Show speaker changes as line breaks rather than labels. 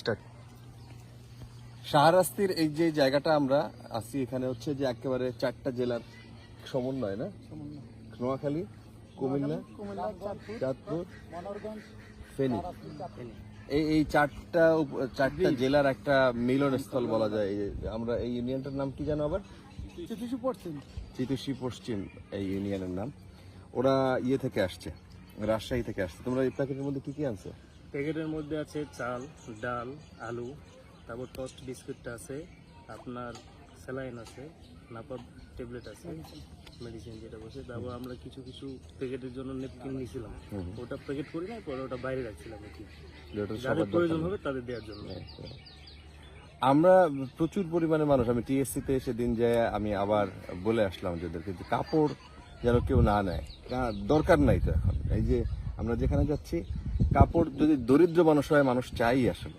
Start. শাহরাস্তির এই যে জায়গাটা আমরা আছি এখানে হচ্ছে যে একেবারে চারটা জেলার সমন্বয় না? নোয়াখালী কুমিল্লা চাঁদপুর ফেনী। এই এই চারটা চারটা জেলার একটা মিলনস্থল বলা যায়। আমরা এই ইউনিয়নটার নাম কি জানো আবার? চিতুষী পশ্চিম এই ইউনিয়নের নাম। ওরা ইয়ে থেকে আসছে রাজশাহী থেকে আসছে। তোমরা এই প্যাকেটের মধ্যে কি কি আনছো?
প্যাকেটের মধ্যে আছে চাল ডাল আলু তারপর টোস্ট বিস্কুটটা আছে আপনার স্যালাইন আছে নাপার ট্যাবলেট আছে মেডিসিন যেটা বসে তারপর আমরা কিছু কিছু প্যাকেটের জন্য নেপকিন নিয়েছিলাম। ওটা প্যাকেট করি না পরে ওটা বাইরে রাখছিলাম আর কি। যাদের প্রয়োজন হবে তাদের দেওয়ার জন্য।
আমরা প্রচুর পরিমাণে মানুষ আমি টিএসসি তে সেদিন যে আমি আবার বলে আসলাম যে ওদেরকে যে কাপড় যেন কেউ না নেয়। দরকার নাই তো এখন। এই যে আমরা যেখানে যাচ্ছি কাপড় যদি দরিদ্র মানুষ হয় মানুষ চাই আসলে।